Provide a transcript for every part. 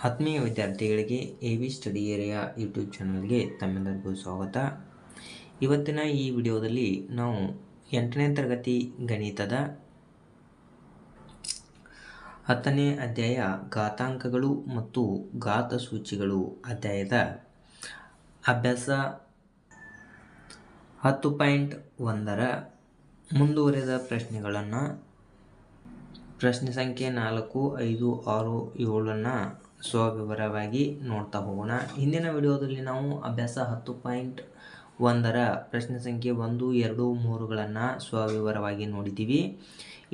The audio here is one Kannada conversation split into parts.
ಆತ್ಮೀಯ ವಿದ್ಯಾರ್ಥಿಗಳಿಗೆ A V study area YouTube ಚಾನಲ್ಗೆ ತಮ್ಮೆಲ್ಲರಿಗೂ ಸ್ವಾಗತ. ಇವತ್ತಿನ ಈ ವಿಡಿಯೋದಲ್ಲಿ ನಾವು ಎಂಟನೇ ತರಗತಿ ಗಣಿತದ ಹತ್ತನೇ ಅಧ್ಯಾಯ ಘಾತಾಂಕಗಳು ಮತ್ತು ಘಾತ ಸೂಚಿಗಳು ಅಧ್ಯಾಯದ ಅಭ್ಯಾಸ ಹತ್ತು ಪಾಯಿಂಟ್ ಒಂದರ ಮುಂದುವರೆದ ಪ್ರಶ್ನೆಗಳನ್ನು ಪ್ರಶ್ನೆ ಸಂಖ್ಯೆ ನಾಲ್ಕು, ಐದು, ಆರು, ಏಳನ್ನು ಸ್ವವಿವರವಾಗಿ ನೋಡ್ತಾ ಹೋಗೋಣ. ಹಿಂದಿನ ವಿಡಿಯೋದಲ್ಲಿ ನಾವು ಅಭ್ಯಾಸ ಹತ್ತು ಪಾಯಿಂಟ್ ಒಂದರ ಪ್ರಶ್ನೆ ಸಂಖ್ಯೆ ಒಂದು, ಎರಡು, ಮೂರುಗಳನ್ನು ಸ್ವವಿವರವಾಗಿ ನೋಡಿದ್ದೀವಿ.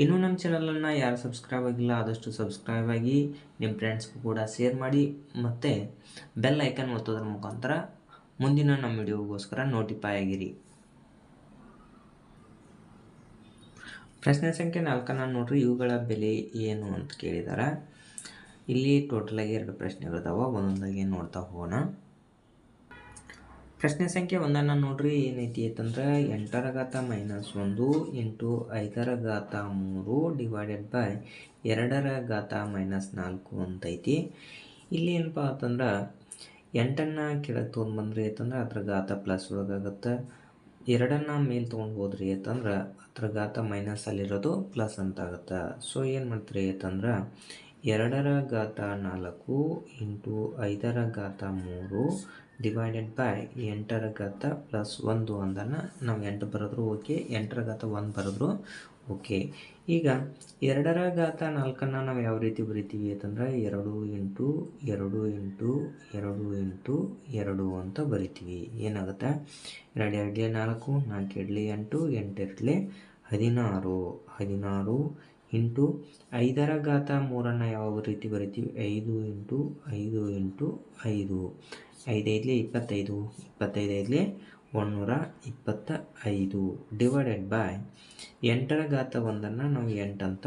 ಇನ್ನೂ ನಮ್ಮ ಚಾನಲನ್ನು ಯಾರು ಸಬ್ಸ್ಕ್ರೈಬ್ ಆಗಿಲ್ಲ, ಆದಷ್ಟು ಸಬ್ಸ್ಕ್ರೈಬ್ ಆಗಿ ನಿಮ್ಮ ಫ್ರೆಂಡ್ಸ್ಗೂ ಕೂಡ ಶೇರ್ ಮಾಡಿ ಮತ್ತು ಬೆಲ್ ಐಕನ್ ಒತ್ತೋದ್ರ ಮುಖಾಂತರ ಮುಂದಿನ ನಮ್ಮ ವಿಡಿಯೋಗೋಸ್ಕರ ನೋಟಿಫೈ ಆಗಿರಿ. ಪ್ರಶ್ನೆ ಸಂಖ್ಯೆ ನಾಲ್ಕನ್ನು ನೋಡ್ರಿ, ಇವುಗಳ ಬೆಲೆ ಏನು ಅಂತ ಕೇಳಿದಾರೆ. ಇಲ್ಲಿ ಟೋಟಲಾಗಿ ಎರಡು ಪ್ರಶ್ನೆಗಳಿದಾವೆ ಒಂದೊಂದಾಗಿ ನೋಡ್ತಾ ಹೋಗೋಣ. ಪ್ರಶ್ನೆ ಸಂಖ್ಯೆ ಒಂದನ್ನು ನೋಡ್ರಿ. ಏನೈತಿ ಅಂತಂದ್ರೆ ಎಂಟರ ಘಾತ ಮೈನಸ್ ಒಂದು ಇಂಟು ಐದರ ಘಾತ ಮೂರು ಡಿವೈಡೆಡ್ ಬೈ ಎರಡರ ಘಾತ ಮೈನಸ್ ನಾಲ್ಕು ಅಂತೈತಿ. ಇಲ್ಲಿ ಏನಪ್ಪ ಅಂತಂದ್ರೆ ಎಂಟನ್ನು ಕೆಳಗೆ ತೊಗೊಂಡ್ಬಂದ್ರಿ ಅಂತಂದ್ರೆ ಅದ್ರ ಘಾತ ಪ್ಲಸ್ ಒಳಗಾಗುತ್ತೆ. ಎರಡನ್ನ ಮೇಲೆ ತೊಗೊಂಡು ಹೋದ್ರಿ ಅಂತಂದ್ರೆ ಅದ್ರ ಘಾತ ಮೈನಸ್ ಅಲ್ಲಿರೋದು ಪ್ಲಸ್ ಅಂತ ಆಗುತ್ತೆ ಸೊ ಏನು ಮಾಡ್ತೀರಿ ಅಂತಂದ್ರೆ ಎರಡರ ಘಾತ ನಾಲ್ಕು ಇಂಟು ಐದರ ಘಾತ ಮೂರು ಡಿವೈಡೆಡ್ ಬೈ ಎಂಟರ ಘಾತ ಪ್ಲಸ್ ಒಂದು ಅಂದನ್ನು ನಾವು ಎಂಟು ಬರೆದ್ರು ಓಕೆ ಎಂಟರ ಘಾತ ಒಂದು ಬರೆದ್ರು ಓಕೆ. ಈಗ ಎರಡರ ಘಾತ ನಾಲ್ಕನ್ನು ನಾವು ಯಾವ ರೀತಿ ಬರಿತೀವಿ ಅಂತಂದ್ರೆ ಎರಡು ಇಂಟು ಎರಡು ಇಂಟು ಎರಡು ಇಂಟು ಎರಡು ಅಂತ ಬರಿತೀವಿ. ಏನಾಗುತ್ತೆ? ಎರಡು ಎರಡಲೇ ನಾಲ್ಕು ನಾಲ್ಕು ಎರಡಲೇ ಎಂಟು ಎಂಟು ಎರಡಲೇ ಹದಿನಾರು. ಹದಿನಾರು ಇಂಟು ಐದರ ಘಾತ ಮೂರನ್ನು ಯಾವ ರೀತಿ ಬರಿತೀವಿ? ಐದು ಇಂಟು ಐದು ಇಂಟು ಐದು. ಐದೈದಲಿ ಇಪ್ಪತ್ತೈದು, ಇಪ್ಪತ್ತೈದೈದಲಿ ಒಂದುನೂರ ಇಪ್ಪತ್ತ ಐದು ಡಿವೈಡೆಡ್ ಬೈ ಎಂಟರ ಘಾತ ಒಂದನ್ನು ನಾವು ಎಂಟು ಅಂತ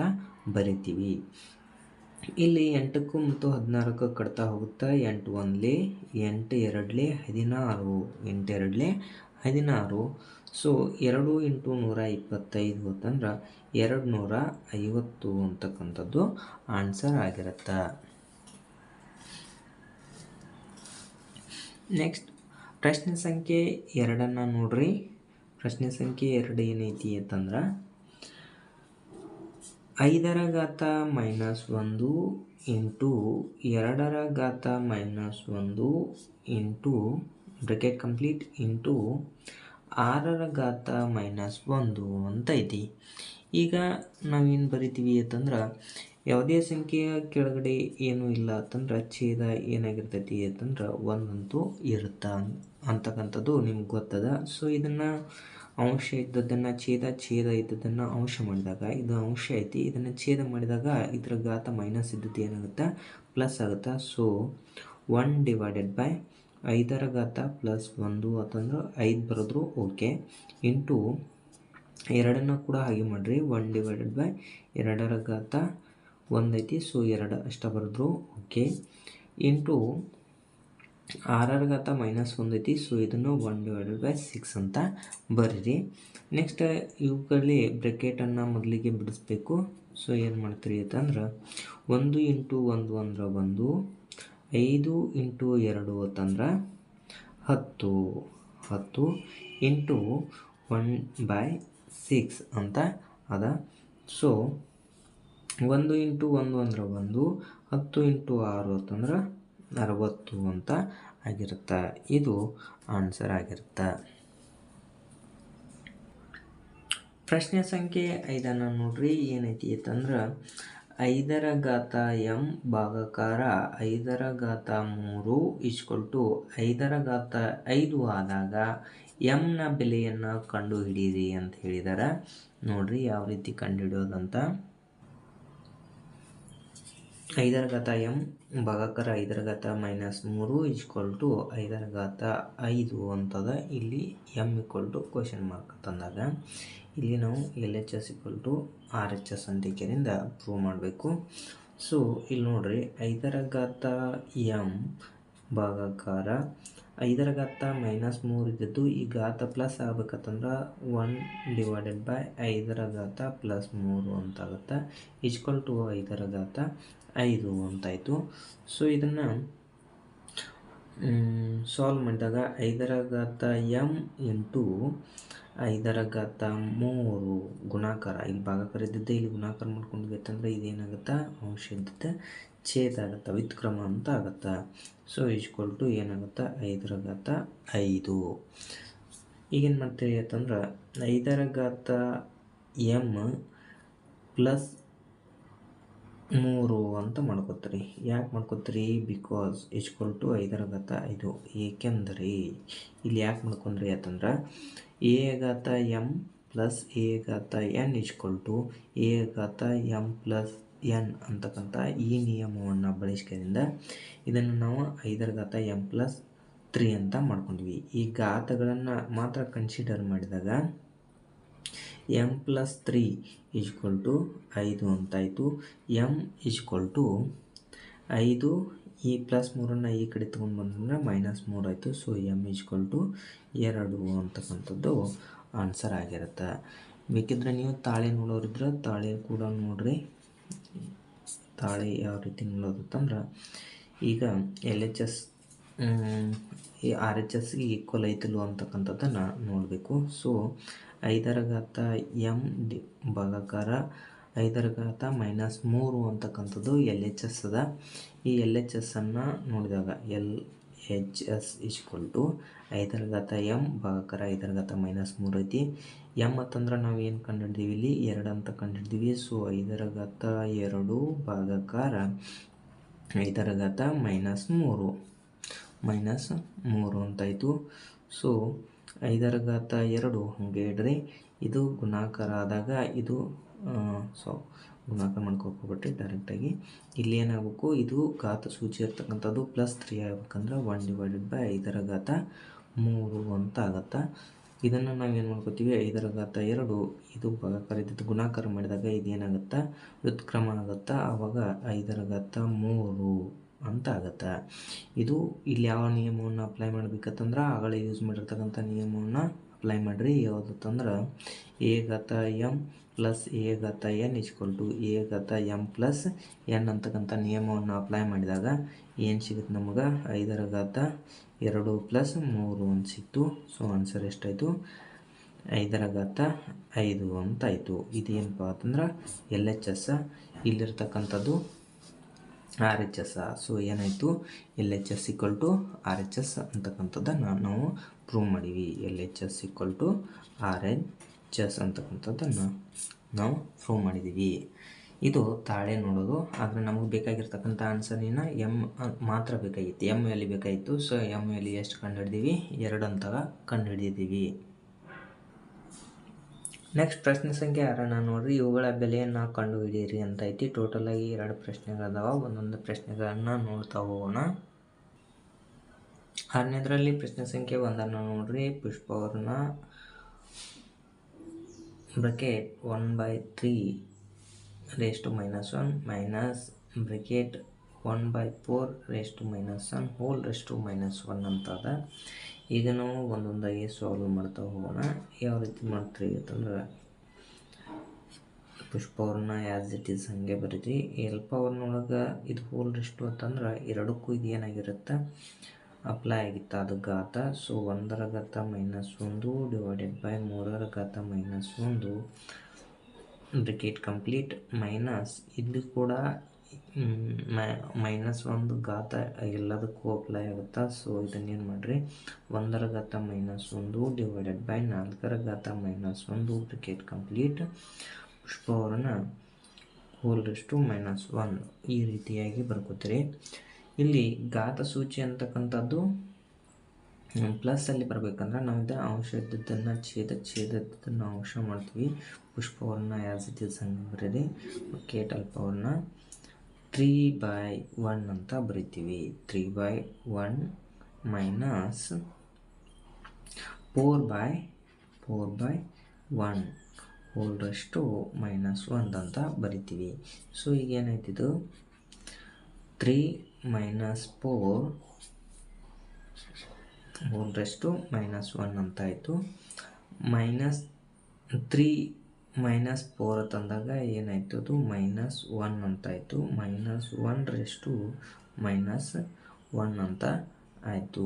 ಬರಿತೀವಿ. ಇಲ್ಲಿ ಎಂಟಕ್ಕೂ ಮತ್ತು ಹದಿನಾರಕ್ಕೂ ಕಟ್ತಾ ಹೋಗುತ್ತಾ ಎಂಟು ಒಂದಲೆ, ಎಂಟು ಎರಡಲೆ ಹದಿನಾರು, ಎಂಟು ಎರಡಲೆ ಹದಿನಾರು. ಸೊ ಎರಡು ಇಂಟು ನೂರ ಇಪ್ಪತ್ತೈದು ಅಂತಂದ್ರೆ ಎರಡು ನೂರ ಐವತ್ತು ಅಂತಕ್ಕಂಥದ್ದು ಆನ್ಸರ್ ಆಗಿರುತ್ತೆ. ನೆಕ್ಸ್ಟ್, ಪ್ರಶ್ನೆ ಸಂಖ್ಯೆ ಎರಡನ್ನು ನೋಡ್ರಿ. ಪ್ರಶ್ನೆ ಸಂಖ್ಯೆ ಎರಡು ಏನೈತಿ ಅಂತಂದ್ರೆ ಐದರ ಘಾತ ಮೈನಸ್ ಒಂದು ಇಂಟು ಎರಡರ ಘಾತ ಮೈನಸ್ ಒಂದು ಇಂಟು ಬ್ರೆಕೆಟ್ ಕಂಪ್ಲೀಟ್ ಇಂಟು ಆರರ ಘಾತ ಮೈನಸ್ ಒಂದು ಅಂತ ಐತಿ ಈಗ ನಾವೇನು ಬರಿತೀವಿ ಅಂತಂದ್ರೆ, ಯಾವುದೇ ಸಂಖ್ಯೆಯ ಕೆಳಗಡೆ ಏನೂ ಇಲ್ಲ ಅಂತಂದ್ರೆ, ಛೇದ ಏನಾಗಿರ್ತೈತಿ ಅಂತಂದ್ರೆ ಒಂದಂತೂ ಇರುತ್ತೆ ಅಂತಕ್ಕಂಥದ್ದು ನಿಮ್ಗೆ ಗೊತ್ತದ. ಸೊ ಇದನ್ನು ಅಂಶ ಇದ್ದದ್ದನ್ನು ಛೇದ ಛೇದ ಇದ್ದದ್ದನ್ನು ಅಂಶ ಮಾಡಿದಾಗ, ಇದು ಅಂಶ ಐತಿ. ಇದನ್ನು ಛೇದ ಮಾಡಿದಾಗ ಇದರ ಘಾತ ಮೈನಸ್ ಇದ್ದದ್ದು ಏನಾಗುತ್ತೆ? ಪ್ಲಸ್ ಆಗುತ್ತೆ? ಸೊ ಒನ್ ಡಿವೈಡೆಡ್ ಬೈ ಐದರ ಘಾತ ಪ್ಲಸ್ ಒಂದು ಅಂತಂದ್ರೆ ಐದು ಬರೆದ್ರು ಓಕೆ. ಇಂಟು ಎರಡನ್ನು ಕೂಡ ಹಾಗೆ ಮಾಡಿರಿ. ಒನ್ ಡಿವೈಡೆಡ್ ಬೈ ಎರಡರ ಘಾತ ಒಂದೈತಿ. ಸೊ, ಎರಡು ಅಷ್ಟ ಬರೆದ್ರು ಓಕೆ. ಇಂಟು ಆರರ ಘಾತ ಮೈನಸ್ ಒಂದೈತಿ. ಸೊ, ಇದನ್ನು ಒನ್ ಡಿವೈಡೆಡ್ ಬೈ ಸಿಕ್ಸ್ ಅಂತ ಬರೀರಿ. ನೆಕ್ಸ್ಟ್, ಇವುಗಳಲ್ಲಿ ಬ್ರೆಕೆಟನ್ನು ಮೊದಲಿಗೆ ಬಿಡಿಸ್ಬೇಕು. ಸೊ, ಏನು ಮಾಡ್ತೀರಿ ಅಂತಂದ್ರೆ ಒಂದು ಇಂಟು ಒಂದು ಅಂದ್ರೆ ಒಂದು ಐದು ಇಂಟು ಎರಡು ಅಂತಂದ್ರೆ ಹತ್ತು ಹತ್ತು ಇಂಟು ಒನ್ ಬೈ ಸಿಕ್ಸ್ ಅಂತ ಅದ. ಸೊ ಒಂದು ಇಂಟು ಒಂದು ಅಂದ್ರೆ ಒಂದು, ಹತ್ತು ಇಂಟು ಆರು ಅಂತಂದ್ರೆ ಅರವತ್ತು ಅಂತ ಆಗಿರುತ್ತೆ. ಇದು ಆನ್ಸರ್ ಆಗಿರುತ್ತೆ. ಪ್ರಶ್ನೆ ಸಂಖ್ಯೆ ಐದನ್ನು ನೋಡ್ರಿ. ಏನೈತಿ ಅಂತಂದ್ರೆ ಐದರ ಘಾತ ಎಂ ಭಾಗಕಾರ ಐದರ ಘಾತ ಮೂರು ಈಕ್ವಲ್ ಟು ಐದರ ಘಾತ ಐದು ಆದಾಗ ಎಮ್ನ ಬೆಲೆಯನ್ನು ಕಂಡು ಹಿಡೀರಿ ಅಂತ ಹೇಳಿದ್ದಾರೆ ನೋಡ್ರಿ ಯಾವ ರೀತಿ ಕಂಡುಹಿಡಿಯೋದಂತ. ಐದರ ಘಾತ ಎಂ ಭಾಗಕಾರ ಐದರ ಘಾತ ಮೈನಸ್ ಮೂರು ಈಕ್ವಲ್ ಟು ಐದರ ಘಾತ ಐದು ಅಂತದ. ಇಲ್ಲಿ M equal to question mark ತಂದಾಗ ಇಲ್ಲಿ ನಾವು L H S equal to R H S ಅಂತಿಕೆಯಿಂದ prove ಮಾಡಬೇಕು. ಸೊ ಇಲ್ಲಿ ನೋಡ್ರಿ ಐದರ ಘಾತ ಎಂ ಭಾಗಕಾರ ಐದರ ಘಾತ ಮೈನಸ್ ಮೂರು ಇದ್ದದ್ದು ಈ ಘಾತ ಪ್ಲಸ್ ಆಗ್ಬೇಕಂತಂದ್ರೆ ಒನ್ ಡಿವೈಡೆಡ್ ಬೈ ಐದರ ಘಾತ ಪ್ಲಸ್ ಮೂರು ಅಂತ ಆಗುತ್ತೆ ಈಕ್ವಲ್ ಟು ಐದರ ಘಾತ ಐದು ಅಂತಾಯಿತು. ಸೊ ಇದನ್ನು ಸಾಲ್ವ್ ಮಾಡಿದಾಗ ಐದರ ಘಾತ ಎಂ ಇಂಟು ಐದರ ಘಾತ ಮೂರು ಗುಣಾಕಾರ. ಇಲ್ಲಿ ಭಾಗಾಕಾರ ಇದ್ದಿದ್ದೆ ಇಲ್ಲಿ ಗುಣಾಕಾರ ಅಂತಂದ್ರೆ ಇದೇನಾಗುತ್ತೆ? ಅಂಶ ಇದ್ದಿದ್ದೆ ಛೇದ ಆಗುತ್ತೆ? ವ್ಯುತ್ಕ್ರಮ ಅಂತ ಆಗುತ್ತೆ? ಸೊ ಈಜ್ಕೊಲ್ ಟು ಏನಾಗುತ್ತೆ? ಐದರ ಘಾತ ಐದು. ಈಗೇನು ಮಾಡ್ತೀವಿ ಅಂತಂದ್ರೆ, ಐದರ ಘಾತ ಎಂ ಪ್ಲಸ್ ಮೂರು ಅಂತ ಮಾಡ್ಕೋತೀರಿ. ಯಾಕೆ ಮಾಡ್ಕೋತೀರಿ? ಬಿಕಾಸ್ ಈಜ್ಕೊಲ್ ಟು ಐದರ ಘಾತ ಐದು. ಏಕೆಂದರೆ, ಇಲ್ಲಿ ಯಾಕೆ ಮಾಡ್ಕೊಂಡ್ರಿ ಅಂತಂದ್ರೆ ಎ ಘಾತ ಎಂ ಪ್ಲಸ್ ಎ ಘಾತ ಎನ್ ಈಜ್ಕೊಲ್ ಟು ಎ ಘಾತ ಎಂ ಪ್ಲಸ್ ಎನ್ ಅಂತಕ್ಕಂಥ ಈ ನಿಯಮವನ್ನು ಬಳಸ್ಕೆಯಿಂದ ಇದನ್ನು ನಾವು ಐದರ ಘಾತ ಎಂ ಪ್ಲಸ್ ತ್ರೀ ಅಂತ ಮಾಡ್ಕೊಂಡ್ವಿ. ಈ ಘಾತಗಳನ್ನು ಮಾತ್ರ ಕನ್ಸಿಡರ್ ಮಾಡಿದಾಗ M plus three equal to ಐದು ಅಂತಾಯಿತು. ಎಂ ಈಜ್ಕೊಲ್ ಟು ಐದು ಈ ಪ್ಲಸ್ ಮೂರನ್ನು ಈ ಕಡೆ ತೊಗೊಂಡು ಬಂದ್ರೆ ಮೈನಸ್ ಮೂರು ಆಯಿತು. ಸೊ ಎಂ ಈಜ್ಕೊಲ್ ಟು ಎರಡು ಅಂತಕ್ಕಂಥದ್ದು ಆನ್ಸರ್ ಆಗಿರುತ್ತೆ. ಬೇಕಿದ್ರೆ ನೀವು ತಾಳೆ ನೋಡೋರಿದ್ರೆ ತಾಳೆ ಕೂಡ ನೋಡ್ರಿ. ತಾಳೆ ಯಾವ ರೀತಿ ನೋಡೋದಂತಂದ್ರೆ ಈಗ ಎಲ್ ಎಚ್ ಎಸ್ ಈ ಆರ್ ಎಚ್ ಎಸ್ಗೆ ಈಕ್ವಲ್ ಐತಿಲ್ವ ಅಂತಕ್ಕಂಥದ್ದನ್ನು ನೋಡಬೇಕು. ಸೊ ಐದರ ಘಾತ ಎಂ ಡಿ ಭಾಗಾಕಾರ ಐದರ ಘಾತ ಮೈನಸ್ ಮೂರು ಅಂತಕ್ಕಂಥದ್ದು ಎಲ್ ಎಚ್ ಎಸ್ ಅದ. ಈ ಎಲ್ ಎಚ್ ಎಸ್ಸನ್ನು ನೋಡಿದಾಗ L H S equal to ಐದರ ಘಾತ ಎಂ ಭಾಗಕರ ಐದರ ಘಾತ ಮೈನಸ್ ಮೂರು ಐತಿ. ಎಂ ಅಂತಂದ್ರೆ ನಾವು ಏನು ಕಂಡುಹಿಡ್ದೀವಿ ಇಲ್ಲಿ? ಎರಡು ಅಂತ ಕಂಡುಹಿಡ್ದೀವಿ ಸೊ ಐದರ ಘಾತ ಎರಡು ಭಾಗಕಾರ ಐದರ ಘಾತ ಮೈನಸ್ ಮೂರು. ಮೈನಸ್ ಮೂರು ಅಂತಾಯಿತು ಸೊ ಐದರ ಘಾತ ಎರಡು ಹಂಗೆ ಇಡ್ರಿ. ಇದು ಗುಣಾಕಾರ ಆದಾಗ ಇದು ಸೊ ಗುಣಾಕಾರ ಮಾಡ್ಕೊಬಿಟ್ರೆ ಡೈರೆಕ್ಟಾಗಿ ಇಲ್ಲಿ ಏನಾಗಬೇಕು? ಇದು ಘಾತ ಸೂಚಿ ಇರ್ತಕ್ಕಂಥದ್ದು ಪ್ಲಸ್ ತ್ರೀ ಆಗ್ಬೇಕಂದ್ರೆ ಒನ್ ಡಿವೈಡೆಡ್ ಬೈ ಐದರ ಘಾತ ಮೂರು ಅಂತ ಆಗತ್ತೆ? ಇದನ್ನು ನಾವೇನು ಮಾಡ್ಕೋತೀವಿ? ಐದರ ಘಾತ ಎರಡು. ಇದು ಭಾಗಾಕಾರ ಇದ್ದು ಗುಣಾಕಾರ ಮಾಡಿದಾಗ ಇದೇನಾಗುತ್ತೆ? ವ್ಯುತ್ಕ್ರಮ ಆಗುತ್ತಾ? ಆವಾಗ ಐದರ ಘಾತ ಮೂರು ಅಂತ ಆಗುತ್ತೆ? ಇದು ಇಲ್ಲಿ ಯಾವ ನಿಯಮವನ್ನು ಅಪ್ಲೈ ಮಾಡ್ಬೇಕಂತಂದ್ರೆ ಆಗಲೇ ಯೂಸ್ ಮಾಡಿರ್ತಕ್ಕಂಥ ನಿಯಮವನ್ನು ಅಪ್ಲೈ ಮಾಡಿರಿ. ಯಾವುದತ್ತಂದ್ರೆ ಎ ಘಾತ ಎಂ ಪ್ಲಸ್ ಎ ಗತ ಎನ್ ಇಚ್ಕೊಲ್ ಟು ಎ ಗತ ಎಂ ಪ್ಲಸ್ ಎನ್ ಅಂತಕ್ಕಂಥ ನಿಯಮವನ್ನು ಅಪ್ಲೈ ಮಾಡಿದಾಗ ಏನು ಸಿಗುತ್ತೆ ನಮಗೆ? ಐದರ ಘಾತ ಎರಡು ಪ್ಲಸ್ ಮೂರು ಅಂತ ಸಿಕ್ತು. ಸೊ ಆನ್ಸರ್ ಎಷ್ಟಾಯಿತು? ಐದರ ಘಾತ ಐದು ಅಂತಾಯಿತು. ಇದೇನಪ್ಪ ಅಂತಂದ್ರೆ ಎಲ್ ಎಚ್ ಎಸ್ ಇಲ್ಲಿರ್ತಕ್ಕಂಥದ್ದು ಆರ್ ಎಚ್ ಎಸ್ ಸೊ ಏನಾಯಿತು? L H S equal to R H S ಅಂತಕ್ಕಂಥದ್ದನ್ನು ನಾವು ಪ್ರೂವ್ ಮಾಡೀವಿ. L H S equal to R H S ಅಂತಕ್ಕಂಥದ್ದನ್ನು ನಾವು ಪ್ರೂವ್ ಮಾಡಿದ್ದೀವಿ. ಇದು ತಾಳೆ ನೋಡೋದು ಆದರೆ ನಮಗೆ ಬೇಕಾಗಿರ್ತಕ್ಕಂಥ ಆನ್ಸರಿನ ಎಂ ಮಾತ್ರ ಬೇಕಾಗಿತ್ತು. ಎಂ ಎಲ್ಲಿ ಬೇಕಾಗಿತ್ತು? ಸೊ ಎಂ ಎಲ್ಲಿ ಎಷ್ಟು ಕಂಡು ಹಿಡಿದೀವಿ ಎರಡು ಅಂತ ಕಂಡು ಹಿಡಿದಿದ್ದೀವಿ ನೆಕ್ಸ್ಟ್ ಪ್ರಶ್ನೆ ಸಂಖ್ಯೆ ಆರನ್ನ ನೋಡ್ರಿ. ಇವುಗಳ ಬೆಲೆಯನ್ನು ಕಂಡು ಹಿಡಿಯಿರಿ ಅಂತ ಐತಿ. ಟೋಟಲ್ ಆಗಿ ಎರಡು ಪ್ರಶ್ನೆಗಳದಾವ. ಒಂದೊಂದು ಪ್ರಶ್ನೆಗಳನ್ನು ನೋಡ್ತಾ ಹೋಗೋಣ. ಆರನೇದರಲ್ಲಿ ಪ್ರಶ್ನೆ ಸಂಖ್ಯೆ ಒಂದನ್ನು ನೋಡ್ರಿ. ಪುಷ್ಪವ್ರನ್ನ bracket one by three raise to minus one minus bracket one by four raise to minus one whole raise to minus one ಅಂತ ಅದ ಈಗ ನಾವು ಒಂದೊಂದಾಗಿ ಸಾಲ್ವ್ ಮಾಡ್ತಾ ಹೋಗೋಣ. ಯಾವ ರೀತಿ ಮಾಡ್ತೀವಿ ಅಂತಂದ್ರೆ ಪುಷ್ ಪವರ್ನ ಆ್ಯಸ್ ಇಟ್ ಈಸ್ ಹಾಗೆ ಬರೀತೀವಿ ಎಲ್ ಪವರ್ನೊಳಗೆ ಇದು ಹೋಲ್ ರೆಸ್ಟು ಅಂತಂದ್ರೆ ಎರಡಕ್ಕೂ ಇದು ಏನಾಗಿರುತ್ತೆ? ಅಪ್ಲೈ ಆಗಿತ್ತು ಅದು ಘಾತ. ಸೊ ಒಂದರ ಘಾತ ಮೈನಸ್ ಒಂದು ಡಿವೈಡೆಡ್ ಬೈ ಮೂರರ ಘಾತ ಮೈನಸ್ ಒಂದು. ಬ್ರಿಕೆಟ್ ಕಂಪ್ಲೀಟ್ ಮೈನಸ್ ಇಲ್ಲಿ ಕೂಡ ಮೈನಸ್ ಒಂದು ಘಾತ ಎಲ್ಲದಕ್ಕೂ ಅಪ್ಲೈ ಆಗುತ್ತಾ? ಸೊ ಇದನ್ನೇನು ಮಾಡಿರಿ? ಒಂದರ ಘಾತ ಮೈನಸ್ ಒಂದು ಡಿವೈಡೆಡ್ ಬೈ ನಾಲ್ಕರ ಘಾತ ಮೈನಸ್ ಒಂದು. ಬ್ರಿಕೆಟ್ ಕಂಪ್ಲೀಟ್ ಪುಷ್ಪವರನ್ನ ಹೋಲ್ ಟು ಮೈನಸ್ ಒನ್ ಈ ರೀತಿಯಾಗಿ ಬರ್ಕೋತೀರಿ. ಇಲ್ಲಿ ಗಾತ ಸೂಚಿ ಅಂತಕ್ಕಂಥದ್ದು ಪ್ಲಸ್ಸಲ್ಲಿ ಬರಬೇಕಂದ್ರೆ ನಾವು ಇದನ್ನು ಅಂಶ ಇದ್ದದ್ದನ್ನು, ಛೇದ ಛೇದದ್ದನ್ನು ಅಂಶ ಮಾಡ್ತೀವಿ. ಪುಷ್ಪವನ್ನ ಯಾಸ್ ಇಟ್ ಇಸ್ ಹಂಗೆ ಬರೀರಿ. ಕೇಟ್ ಪವರ್ನ ತ್ರೀ ಬೈ ಒನ್ ಅಂತ ಬರಿತೀವಿ. Three by one minus four by four by one ಓಲ್ಡಷ್ಟು minus ಒಂದು ಅಂತ ಬರಿತೀವಿ. ಸೊ ಈಗ ಏನಾಯ್ತಿದು three minus four raise to minus one ಅಂತ ಆಯಿತು ಮೈನಸ್ ತ್ರೀ ಮೈನಸ್ ಫೋರ್ ತಂದಾಗ ಏನಾಯ್ತು ಅದು? Minus one ಅಂತಾಯಿತು. Minus one raise to minus one ಅಂತ ಆಯಿತು.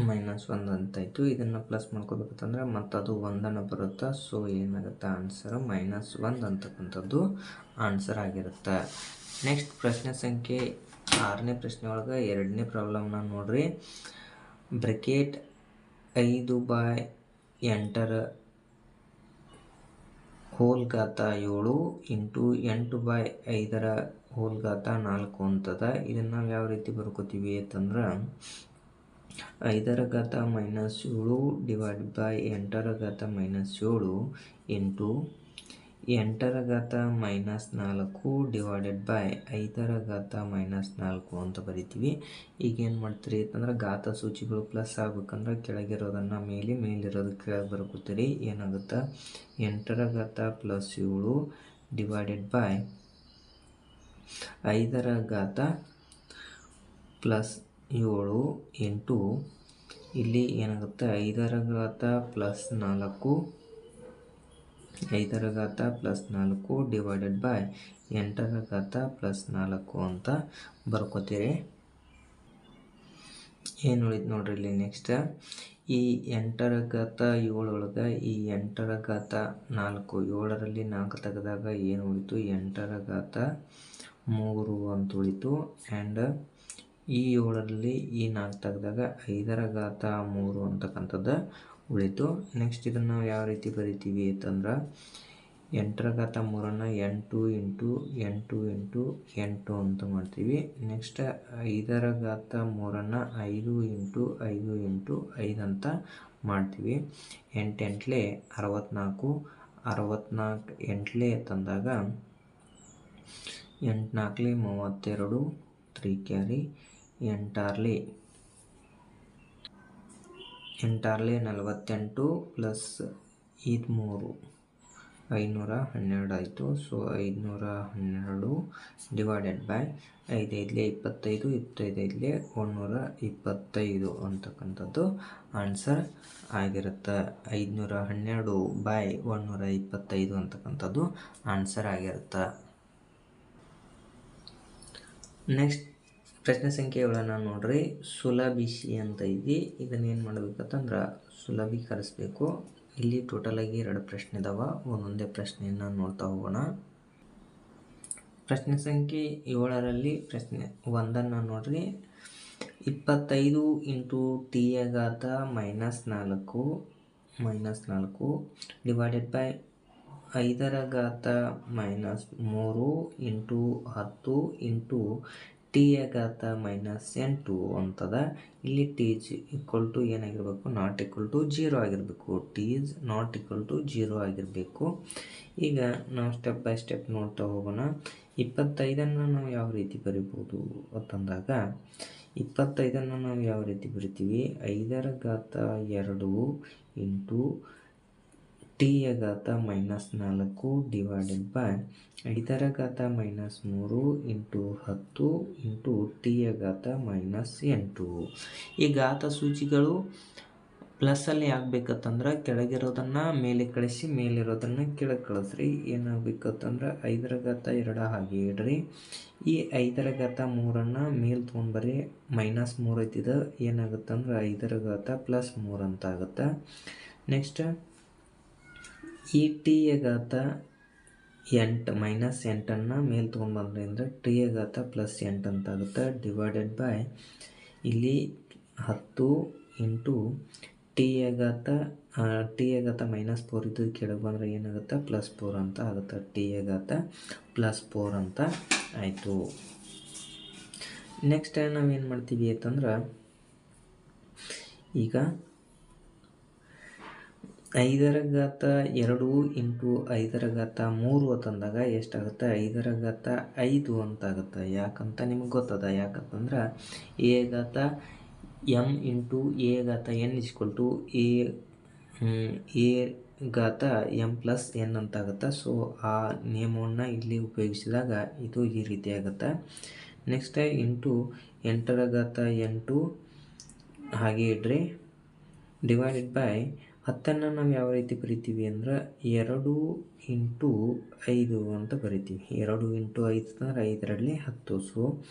ಮೈನಸ್ ಒಂದು ಅಂತಾಯಿತು. ಇದನ್ನು ಪ್ಲಸ್ ಮಾಡ್ಕೋಬೇಕಂತಂದ್ರೆ ಮತ್ತು ಅದು ಒಂದನ್ನು ಬರುತ್ತೆ? ಸೊ ಏನಾಗುತ್ತೆ? ಆನ್ಸರ್ ಮೈನಸ್ ಒಂದು ಅಂತಕ್ಕಂಥದ್ದು ಆನ್ಸರ್ ಆಗಿರುತ್ತೆ. ನೆಕ್ಸ್ಟ್ ಪ್ರಶ್ನೆ ಸಂಖ್ಯೆ ಆರನೇ ಪ್ರಶ್ನೆ ಒಳಗೆ ಎರಡನೇ ಪ್ರಾಬ್ಲಮ್ನ ನೋಡ್ರಿ. ಬ್ರಿಕೇಟ್ ಐದು ಬಾಯ್ ಎಂಟರ ಹೋಲ್ ಗಾತ ಏಳು ಇಂಟು ಎಂಟು ಬಾಯ್ ಐದರ ಹೋಲ್ ಗಾತ ನಾಲ್ಕು ಅಂತದ. ಇದನ್ನು ನಾವು ಯಾವ ರೀತಿ ಬರ್ಕೋತೀವಿ ಅಂತಂದ್ರೆ ಐದರ ಘಾತ ಮೈನಸ್ ಏಳು ಡಿವೈಡ್ ಬೈ ಎಂಟರ ಘಾತ ಮೈನಸ್ ಏಳು ಇಂಟು ಎಂಟರ ಘಾತ ಮೈನಸ್ ನಾಲ್ಕು ಡಿವೈಡೆಡ್ ಬೈ ಐದರ ಘಾತ ಮೈನಸ್ ನಾಲ್ಕು ಅಂತ ಬರಿತೀವಿ. ಈಗ ಏನು ಮಾಡ್ತೀರಿ ಅಂತಂದ್ರೆ ಘಾತ ಸೂಚಿಗಳು ಪ್ಲಸ್ ಆಗ್ಬೇಕಂದ್ರೆ ಕೆಳಗಿರೋದನ್ನು ಮೇಲೆ ಮೇಲಿರೋದು ಕೆಳಗೆ ಬರ್ಕೋತೀರಿ. ಏನಾಗುತ್ತೆ? ಎಂಟರ ಘಾತ ಪ್ಲಸ್ ಏಳು ಡಿವೈಡೆಡ್ ಬೈ ಐದರ ಘಾತ ಪ್ಲಸ್ ಏಳು, ಎಂಟು, ಇಲ್ಲಿ ಏನಾಗುತ್ತೆ? ಐದರ ಘಾತ ಪ್ಲಸ್ ನಾಲ್ಕು ಐದರ ಘಾತ ಪ್ಲಸ್ ನಾಲ್ಕು ಡಿವೈಡೆಡ್ ಬೈ ಎಂಟರ ಘಾತ ಪ್ಲಸ್ ನಾಲ್ಕು ಅಂತ ಬರ್ಕೋತೀರಿ. ಏನು ಉಳಿದು ನೋಡ್ರಿ ಇಲ್ಲಿ ನೆಕ್ಸ್ಟ್ ಈ ಎಂಟರ ಘಾತ ಏಳೊಳಗೆ ಈ ಎಂಟರ ಘಾತ ನಾಲ್ಕು ಏಳರಲ್ಲಿ ನಾಲ್ಕು ತೆಗೆದಾಗ ಏನು ಉಳಿತು? ಎಂಟರ ಘಾತ ಮೂರು ಅಂತ ಉಳಿತು. ಆ್ಯಂಡ್ ಈ ಏಳರಲ್ಲಿ ಈ ನಾಲ್ಕು ತೆಗೆದಾಗ ಐದರ ಘಾತ ಮೂರು ಅಂತಕ್ಕಂಥದ್ದು ಉಳಿತು. ನೆಕ್ಸ್ಟ್ ಇದನ್ನು ನಾವು ಯಾವ ರೀತಿ ಬರಿತೀವಿ ಅಂತಂದ್ರೆ ಎಂಟರ ಘಾತ ಮೂರನ್ನು ಎಂಟು ಇಂಟು ಎಂಟು ಇಂಟು ಎಂಟು ಅಂತ ಮಾಡ್ತೀವಿ. ನೆಕ್ಸ್ಟ್ ಐದರ ಘಾತ ಮೂರನ್ನು ಐದು ಇಂಟು ಐದು ಇಂಟು ಐದು ಅಂತ ಮಾಡ್ತೀವಿ. ಎಂಟೆಂಟ್ಲೆ ಅರವತ್ನಾಲ್ಕು ಅರವತ್ತ್ನಾಲ್ಕು ಅರವತ್ತ್ನಾಲ್ಕು ಎಂಟ್ಲೆ ತಂದಾಗ ಎಂಟು ನಾಲ್ಕಲೆ ಮೂವತ್ತೆರಡು ತ್ರೀ ಕ್ಯಾರಿ ಎಂಟಾರ್ಲಿ. ಎಂಟಾರ್ಲಿ ನಲವತ್ತೆಂಟು ಪ್ಲಸ್ ಇದು ಮೂರು ಐನೂರ ಹನ್ನೆರಡು ಆಯಿತು. ಸೊ ಐದುನೂರ ಹನ್ನೆರಡು ಡಿವೈಡೆಡ್ ಬೈ ಐದೈದಲೇ ಇಪ್ಪತ್ತೈದು, ಇಪ್ಪತ್ತೈದೈದಲೇ ಒಂದುನೂರ ಇಪ್ಪತ್ತೈದು ಅಂತಕ್ಕಂಥದ್ದು ಆನ್ಸರ್ ಆಗಿರುತ್ತೆ. ಐದುನೂರ ಹನ್ನೆರಡು ಬೈ ಒಂದುನೂರ ಇಪ್ಪತ್ತೈದು ಅಂತಕ್ಕಂಥದ್ದು ಆನ್ಸರ್ ಆಗಿರುತ್ತೆ. ನೆಕ್ಸ್ಟ್ ಪ್ರಶ್ನೆ ಸಂಖ್ಯೆ ಏಳನ್ನು ನೋಡ್ರಿ. ಸುಲಭಿಸಿ ಅಂತ ಐತಿ ಇದನ್ನ ಏನು ಮಾಡ್ಬೇಕಂತಂದ್ರೆ ಸುಲಭೀಕರಿಸ್ಬೇಕು ಇಲ್ಲಿ ಟೋಟಲಾಗಿ ಎರಡು ಪ್ರಶ್ನೆ ಇದಾವ. ಒಂದೊಂದೇ ಪ್ರಶ್ನೆಯನ್ನು ನೋಡ್ತಾ ಹೋಗೋಣ. ಪ್ರಶ್ನೆ ಸಂಖ್ಯೆ ಏಳರಲ್ಲಿ ಪ್ರಶ್ನೆ ಒಂದನ್ನು ನೋಡ್ರಿ. ಇಪ್ಪತ್ತೈದು ಇಂಟು ಟಿ ಘಾತ ಮೈನಸ್ ನಾಲ್ಕು ಮೈನಸ್ ನಾಲ್ಕು ಡಿವೈಡೆಡ್ ಬೈ ಐದರ ಘಾತ ಮೈನಸ್ ಮೂರು ಇಂಟು ಹತ್ತು ಇಂಟು ಟಿಯ ಘಾತ ಮೈನಸ್ ಎನ್ ಟು ಅಂತದ. ಇಲ್ಲಿ ಟಿ ಇಸ್ ಈಕ್ವಲ್ ಟು ಏನಾಗಿರಬೇಕು ನಾಟ್ ಈಕ್ವಲ್ ಟು ಜೀರೋ ಆಗಿರಬೇಕು. T is not equal to zero ಆಗಿರಬೇಕು. ಈಗ ನಾವು ಸ್ಟೆಪ್ ಬೈ ಸ್ಟೆಪ್ ನೋಡ್ತಾ ಹೋಗೋಣ. ಇಪ್ಪತ್ತೈದನ್ನು ನಾವು ಯಾವ ರೀತಿ ಬರಿಬೋದು ಅಂತಂದಾಗ, ಇಪ್ಪತ್ತೈದನ್ನು ನಾವು ಯಾವ ರೀತಿ ಬರಿತೀವಿ? ಐದರ ಘಾತ ಎರಡು ಇಂಟು ಟಿಯ ಘಾತ ಮೈನಸ್ ನಾಲ್ಕು ಡಿವೈಡೆಡ್ ಬೈ ಐದರ ಘಾತ ಮೈನಸ್ ಮೂರು ಇಂಟು ಹತ್ತು ಇಂಟು ಟಿಯ ಘಾತ ಮೈನಸ್ ಎಂಟು. ಈ ಘಾತ ಸೂಚಿಗಳು ಪ್ಲಸ್ಸಲ್ಲಿ ಆಗ್ಬೇಕತ್ತಂದ್ರೆ ಕೆಳಗಿರೋದನ್ನು ಮೇಲೆ ಕಳಿಸಿ, ಮೇಲಿರೋದನ್ನು ಕೆಳಗೆ ಕಳಿಸ್ರಿ. ಏನಾಗಬೇಕತ್ತಂದ್ರೆ ಐದರ ಘಾತ ಎರಡು ಹಾಗೆ ಇಡ್ರಿ. ಈ ಐದರ ಘಾತ ಮೂರನ್ನು ಮೇಲೆ ತೊಗೊಂಡ್ಬರ್ರಿ, ಮೈನಸ್ ಮೂರು ಐತಿದ, ಏನಾಗುತ್ತಂದ್ರೆ ಐದರ ಘಾತ ಪ್ಲಸ್ ಮೂರು ಅಂತ ಆಗುತ್ತೆ. ನೆಕ್ಸ್ಟ್ ಈ ಎ ಘಾತ ಎಂಟು ಮೈನಸ್ ಎಂಟನ್ನು ಮೇಲೆ ತೊಗೊಂಡ್ಬಂದ್ರಿಂದ ಟಿಯ ಘಾತ ಪ್ಲಸ್ ಎಂಟು ಅಂತ ಆಗುತ್ತೆ ಡಿವೈಡೆಡ್ ಬೈ ಇಲ್ಲಿ ಹತ್ತು ಇಂಟು ಟಿಯ ಘಾತ ಎ ಘಾತ ಮೈನಸ್ ಫೋರ್ ಇದು ಕೆಳಗೆ ಬಂದರೆ ಏನಾಗುತ್ತೆ? ಪ್ಲಸ್ ಫೋರ್ ಅಂತ ಆಗುತ್ತೆ. ಟಿಯ ಘಾತ ಪ್ಲಸ್ ಫೋರ್ ಅಂತ ಆಯಿತು. ನೆಕ್ಸ್ಟ್ ನಾವೇನು ಮಾಡ್ತೀವಿ ಅಂತಂದ್ರೆ ಈಗ ಐದರ ಘಾತ ಎರಡು ಇಂಟು ಐದರ ಘಾತ ಮೂರು ಅಂತಂದಾಗ ಎಷ್ಟಾಗುತ್ತೆ? ಐದರ ಘಾತ ಐದು ಅಂತ ಆಗುತ್ತೆ ಯಾಕಂತ ನಿಮಗೆ ಗೊತ್ತದ? ಯಾಕಂತಂದ್ರೆ ಎ ಘಾತ ಎಂ ಇಂಟು ಎ ಘಾತ ಎನ್ ಇಸ್ಕೊಲ್ ಟು ಎ ಘಾತ ಎಂ ಪ್ಲಸ್ ಎನ್ ಅಂತ ಆಗುತ್ತೆ ಸೊ, ಆ ನಿಯಮವನ್ನು ಇಲ್ಲಿ ಉಪಯೋಗಿಸಿದಾಗ ಇದು ಈ ರೀತಿ ಆಗುತ್ತೆ. ನೆಕ್ಸ್ಟ್ ಇಂಟು ಎಂಟರ ಘಾತ ಎಂಟು ಹಾಗೆ ಇಡ್ರಿ. ಡಿವೈಡೆಡ್ ಬೈ ಹತ್ತನ್ನು ನಾವು ಯಾವ ರೀತಿ ಬರಿತೀವಿ ಅಂದ್ರೆ ಎರಡು ಇಂಟು ಐದು ಅಂತ ಬರಿತೀವಿ. ಎರಡು ಇಂಟು ಐದು ಅಂದ್ರೆ ಐದರಲ್ಲಿ ಹತ್ತು. ಸೊ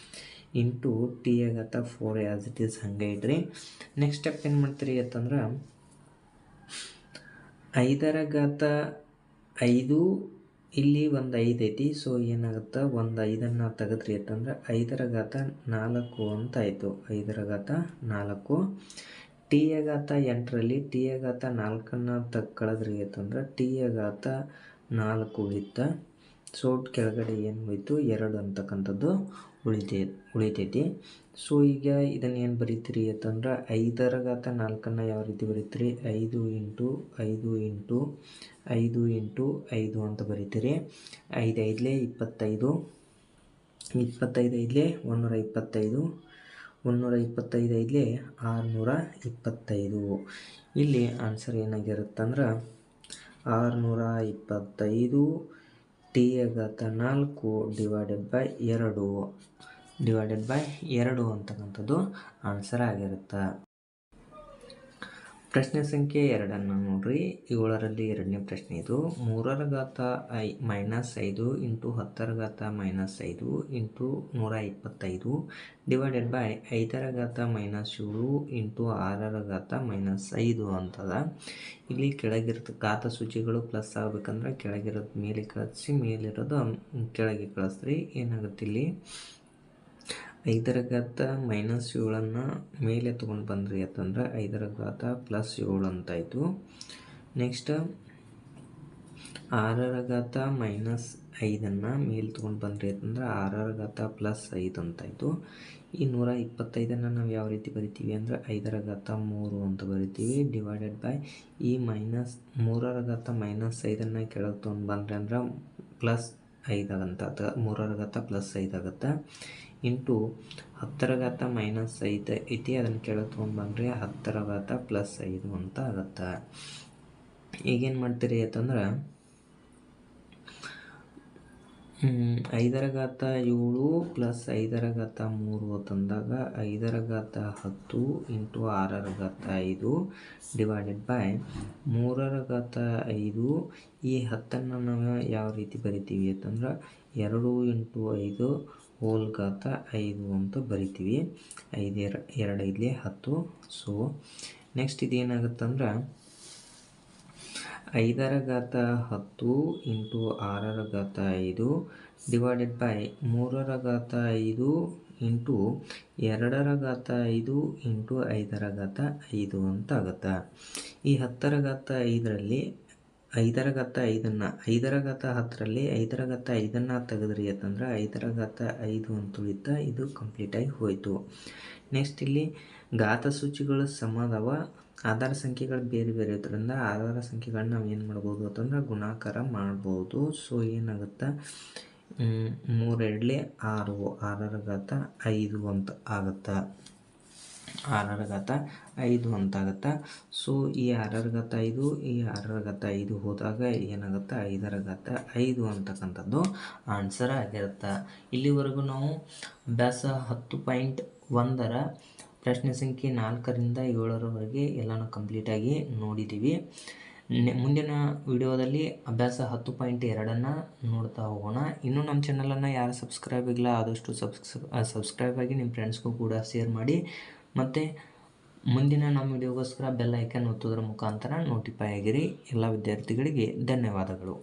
ಇಂಟು ಟಿ ಆಗತ್ತ ಫೋರ್ ಆ್ಯಸ್ ಇಟ್ ಈಸ್ ಹಂಗೆ ಇಡ್ರಿ. ನೆಕ್ಸ್ಟ್ ಸ್ಟೆಪ್ ಏನು ಮಾಡ್ತೀರಿ ಅಂತಂದ್ರೆ ಐದರ ಘಾತ ಐದು, ಇಲ್ಲಿ ಒಂದು ಐದು ಐತಿ. ಸೊ ಏನಾಗುತ್ತೆ? ಒಂದು ಐದನ್ನು ತೆಗೆದ್ರಿ ಅಂತಂದ್ರೆ ಐದರ ಘಾತ ನಾಲ್ಕು ಅಂತ ಆಯಿತು. ಐದರ ಘಾತ ನಾಲ್ಕು. ಟಿಯ ಘಾತ ಎಂಟರಲ್ಲಿ ಟಿಯ ಘಾತ ನಾಲ್ಕನ್ನು ತಗ್ ಕಳೆದ್ರಿ ಅಂತಂದ್ರೆ ಟಿಯ ಘಾತ ನಾಲ್ಕು ಉಳಿತ. ಸೋಟ್ ಕೆಳಗಡೆ ಏನು ಹೋಯಿತು ಎರಡು ಅಂತಕ್ಕಂಥದ್ದು ಉಳಿತೈ, ಉಳಿತೈತಿ. ಸೊ ಈಗ ಇದನ್ನು ಏನು ಬರೀತೀರಿ ಅಂತಂದ್ರೆ ಐದರ ಘಾತ ನಾಲ್ಕನ್ನು ಯಾವ ರೀತಿ ಬರೀತೀರಿ? ಐದು ಇಂಟು ಐದು ಇಂಟು ಐದು ಇಂಟು ಐದು ಅಂತ ಬರೀತೀರಿ. ಐದು ಐದಲೇ ಇಪ್ಪತ್ತೈದು ಇಪ್ಪತ್ತೈದು ಐದಲೇ ಒಂದೂರ ಇಪ್ಪತ್ತೈದು ಒಂದೂರ ಇಪ್ಪತ್ತೈದು ಇಲ್ಲಿ ಆರುನೂರ ಇಪ್ಪತ್ತೈದು. ಇಲ್ಲಿ ಆನ್ಸರ್ ಏನಾಗಿರುತ್ತಂದ್ರೆ ಆರುನೂರ ಇಪ್ಪತ್ತೈದು ಟಿ ಎಗತ ನಾಲ್ಕು ಡಿವೈಡೆಡ್ ಬೈ ಎರಡು. ಡಿವೈಡೆಡ್ ಬೈ ಎರಡು ಅಂತಕ್ಕಂಥದ್ದು ಆನ್ಸರ್ ಆಗಿರುತ್ತೆ. ಪ್ರಶ್ನೆ ಸಂಖ್ಯೆ ಎರಡನ್ನು ನೋಡ್ರಿ. ಏಳರಲ್ಲಿ ಎರಡನೇ ಪ್ರಶ್ನೆ ಇದು. ಮೂರರ ಘಾತ ಐ ಮೈನಸ್ ಐದು ಇಂಟು ಹತ್ತರ ಘಾತ ಮೈನಸ್ ಐದು ಇಂಟು ನೂರ ಇಪ್ಪತ್ತೈದು ಡಿವೈಡೆಡ್ ಬೈ ಐದರ ಘಾತ ಮೈನಸ್ ಏಳು ಇಂಟು ಆರರ ಘಾತ ಮೈನಸ್ ಐದು ಅಂತದ. ಇಲ್ಲಿ ಕೆಳಗಿರತ ಘಾತ ಸೂಚಿಗಳು ಪ್ಲಸ್ ಆಗ್ಬೇಕಂದ್ರೆ ಕೆಳಗಿರೋದು ಮೇಲೆ ಕಳಿಸಿ, ಮೇಲಿರೋದು ಕೆಳಗೆ ಕಳಿಸ್ರಿ. ಏನಾಗುತ್ತೆ ಇಲ್ಲಿ? ಐದರ ಘಾತ ಮೈನಸ್ ಏಳನ್ನು ಮೇಲೆ ತೊಗೊಂಡು ಬಂದ್ರಿ ಅಂತಂದ್ರೆ ಐದರ ಘಾತ ಪ್ಲಸ್ ಏಳು ಅಂತಾಯಿತು. ನೆಕ್ಸ್ಟ್ ಆರರ ಘಾತ ಮೈನಸ್ ಐದನ್ನು ಮೇಲೆ ತೊಗೊಂಡು ಬಂದ್ರಿ ಅಂತಂದ್ರೆ ಆರರ ಘಾತ ಪ್ಲಸ್ ಐದು ಅಂತಾಯಿತು. ಈ ನೂರ ಇಪ್ಪತ್ತೈದನ್ನು ನಾವು ಯಾವ ರೀತಿ ಬರಿತೀವಿ ಅಂದರೆ ಐದರ ಘಾತ ಮೂರು ಅಂತ ಬರಿತೀವಿ ಡಿವೈಡೆಡ್ ಬೈ ಈ ಮೈನಸ್ ಮೂರರ ಘಾತ ಮೈನಸ್ ಐದನ್ನು ಕೆಳಗೆ ತೊಗೊಂಡು ಬಂದ್ರಿ ಅಂದ್ರೆ ಪ್ಲಸ್ ಐದಾಗಂತ ಮೂರರ ಘಾತ ಪ್ಲಸ್ ಐದಾಗತ್ತೆ ಇಂಟು ಹತ್ತರ ಘಾತ ಮೈನಸ್ ಐದು ಐತಿ ಅದನ್ನು ಕೆಳಗೆ ತೊಗೊಂಡ್ಬಂದ್ರೆ ಹತ್ತರ ಘಾತ ಪ್ಲಸ್ ಐದು ಅಂತ ಆಗುತ್ತೆ. ಈಗೇನು ಮಾಡ್ತೀರಿ ಅಂತಂದ್ರೆ ಐದರ ಘಾತ ಏಳು ಪ್ಲಸ್ ಐದರ ಘಾತ ಮೂರು ಅಂತಂದಾಗ ಐದರ ಘಾತ ಹತ್ತು ಇಂಟು ಆರರ ಘಾತ ಐದು ಡಿವೈಡೆಡ್ ಬೈ ಮೂರರ ಘಾತ ಐದು. ಈ ಹತ್ತನ್ನು ನಾವು ಯಾವ ರೀತಿ ಬರಿತೀವಿ ಅಂತಂದ್ರೆ, ಎರಡು ಇಂಟು ಐದು ಹೋಲ್ ಘಾತ ಐದು ಅಂತ ಬರಿತೀವಿ. ಐದು, ಎರ, ಎರಡು ಐದಲೇ ಹತ್ತು. ಸೊ ನೆಕ್ಸ್ಟ್ ಇದೇನಾಗುತ್ತಂದ್ರೆ ಐದರ ಘಾತ ಹತ್ತು ಇಂಟು ಆರರ ಘಾತ ಐದು ಡಿವೈಡೆಡ್ ಬೈ ಮೂರರ ಘಾತ ಐದು ಇಂಟು ಎರಡರ ಘಾತ ಐದು ಇಂಟು ಐದರ ಘಾತ ಐದು ಅಂತ ಆಗುತ್ತೆ. ಈ ಹತ್ತರ ಘಾತ ಐದರಲ್ಲಿ ಐದರ ಘಾತ ಐದನ್ನು ಐದರ ಘಾತ ಹತ್ತರಲ್ಲಿ ಐದರ ಘಾತ ಐದನ್ನು ತೆಗೆದ್ರಿ ಅಂತಂದ್ರೆ ಐದರ ಘಾತ ಐದು ಅಂತ ಉಳಿತಾ ಇದು ಕಂಪ್ಲೀಟಾಗಿ ಹೋಯಿತು. ನೆಕ್ಸ್ಟ್ ಇಲ್ಲಿ ಘಾತ ಸೂಚಿಗಳು ಸಮಾದವ, ಆಧಾರ ಸಂಖ್ಯೆಗಳು ಬೇರೆ ಬೇರೆ ಇರೋದ್ರಿಂದ ಆಧಾರ ಸಂಖ್ಯೆಗಳನ್ನ ನಾವು ಏನು ಮಾಡ್ಬೋದು ಅಂತಂದ್ರೆ ಗುಣಾಕಾರ ಮಾಡ್ಬೋದು. ಸೊ ಏನಾಗುತ್ತೆ? ಮೂರೆರಡಲಿ ಆರು ಆರರ ಘಾತ ಐದು ಅಂತ ಆಗುತ್ತೆ. ಆರರ ಘಾತ ಐದು ಅಂತ ಆಗುತ್ತೆ ಸೊ, ಈ ಆರರ ಘಾತ ಐದು, ಈ ಆರರ ಘಾತ ಐದು ಹೋದಾಗ ಏನಾಗುತ್ತೆ? ಐದರ ಘಾತ ಐದು ಅಂತಕ್ಕಂಥದ್ದು ಆನ್ಸರ್ ಆಗಿರುತ್ತೆ. ಇಲ್ಲಿವರೆಗೂ ನಾವು ಅಭ್ಯಾಸ ಹತ್ತು ಪಾಯಿಂಟ್ ಒಂದರ ಪ್ರಶ್ನೆ ಸಂಖ್ಯೆ ನಾಲ್ಕರಿಂದ ಏಳರವರೆಗೆ ಎಲ್ಲನೂ ಕಂಪ್ಲೀಟಾಗಿ ನೋಡಿದ್ದೀವಿ ಮುಂದಿನ ವಿಡಿಯೋದಲ್ಲಿ ಅಭ್ಯಾಸ ಹತ್ತು ಪಾಯಿಂಟ್ ಎರಡನ್ನು ನೋಡ್ತಾ ಹೋಗೋಣ. ಇನ್ನೂ ನಮ್ಮ ಚಾನಲನ್ನು ಯಾರು ಸಬ್ಸ್ಕ್ರೈಬ್ ಆಗಿಲ್ಲ ಆದಷ್ಟು ಸಬ್ಸ್ ಸಬ್ಸ್ಕ್ರೈಬ್ ಆಗಿ ನಿಮ್ಮ ಫ್ರೆಂಡ್ಸ್ಗೂ ಕೂಡ ಶೇರ್ ಮಾಡಿ. ಮತ್ತು ಮುಂದಿನ ನಮ್ಮ ವಿಡಿಯೋಗೋಸ್ಕರ ಬೆಲ್ ಐಕನ್ ಒತ್ತೋದ್ರ ಮುಖಾಂತರ ನೋಟಿಫೈ ಆಗಿರಿ. ಎಲ್ಲ ವಿದ್ಯಾರ್ಥಿಗಳಿಗೆ ಧನ್ಯವಾದಗಳು.